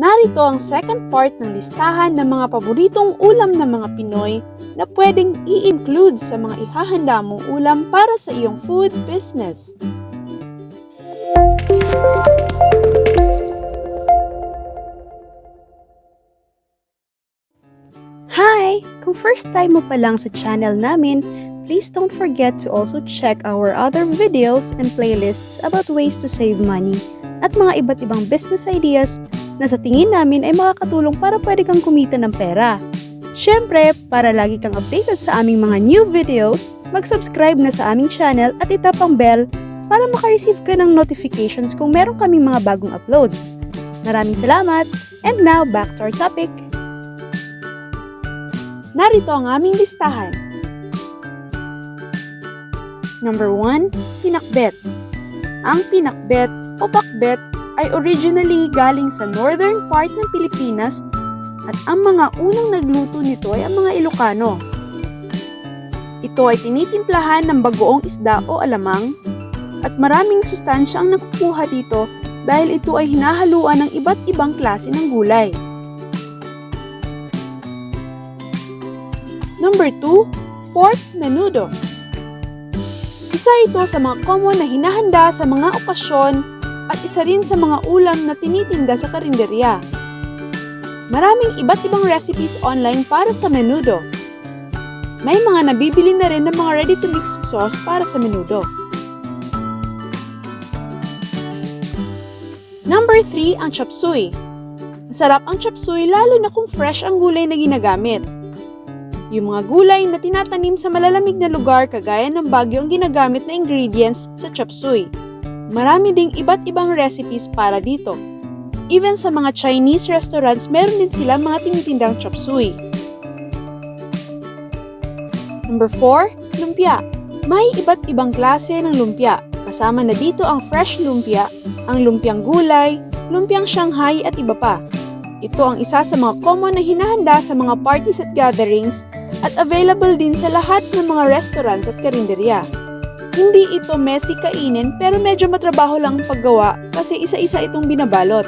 Narito ang second part ng listahan ng mga paboritong ulam ng mga Pinoy na pwedeng i-include sa mga ihahanda mong ulam para sa iyong food business. Hi! Kung first time mo pa lang sa channel namin, please don't forget to also check our other videos and playlists about ways to save money at mga iba't ibang business ideas na sa tingin namin ay makakatulong para pwede kang kumita ng pera. Siyempre, para lagi kang updated sa aming mga new videos, mag-subscribe na sa aming channel at itap ang bell para makareceive ka ng notifications kung meron kaming mga bagong uploads. Maraming salamat! And now, back to our topic. Narito ang aming listahan. Number 1, pinakbet. Ang pinakbet o pakbet ay originally galing sa northern part ng Pilipinas at ang mga unang nagluto nito ay ang mga Ilocano. Ito ay tinitimplahan ng bagoong isda o alamang at maraming sustansya ang nakukuha dito dahil ito ay hinahaluan ng iba't ibang klase ng gulay. Number 2, pork menudo. Isa ito sa mga common na hinahanda sa mga okasyon at isa rin sa mga ulam na tinitinda sa karinderya. Maraming iba't ibang recipes online para sa menudo. May mga nabibili na rin ng mga ready-to-mix sauce para sa menudo. Number 3, ang chop suey. Masarap ang chop suey lalo na kung fresh ang gulay na ginagamit. Yung mga gulay na tinatanim sa malalamig na lugar kagaya ng bagyo ang ginagamit na ingredients sa chop suey. Marami ding iba't ibang recipes para dito. Even sa mga Chinese restaurants, meron din sila mga tinitindang chop suey. Number 4, lumpia. May iba't ibang klase ng lumpia. Kasama na dito ang fresh lumpia, ang lumpiang gulay, lumpiang Shanghai at iba pa. Ito ang isa sa mga common na hinahanda sa mga parties at gatherings at available din sa lahat ng mga restaurants at karinderya. Hindi ito messy kainin pero medyo matrabaho lang ang paggawa kasi isa-isa itong binabalot.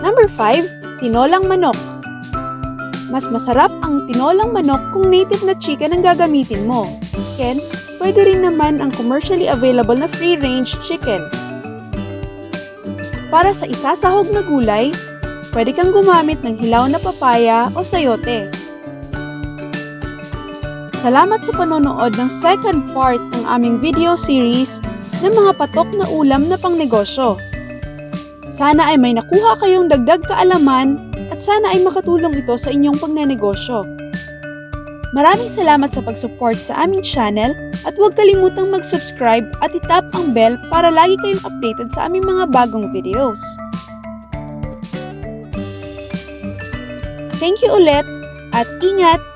Number 5, tinolang manok. Mas masarap ang tinolang manok kung native na chicken ang gagamitin mo. Ken, pwede rin naman ang commercially available na free-range chicken. Para sa isasahog na gulay, pwede kang gumamit ng hilaw na papaya o sayote. Salamat sa panonood ng second part ng aming video series ng mga patok na ulam na pangnegosyo. Sana ay may nakuha kayong dagdag kaalaman at sana ay makatulong ito sa inyong pagnenegosyo. Maraming salamat sa pag-support sa aming channel at huwag kalimutang mag-subscribe at itap ang bell para lagi kayong updated sa aming mga bagong videos. Thank you ulit at ingat!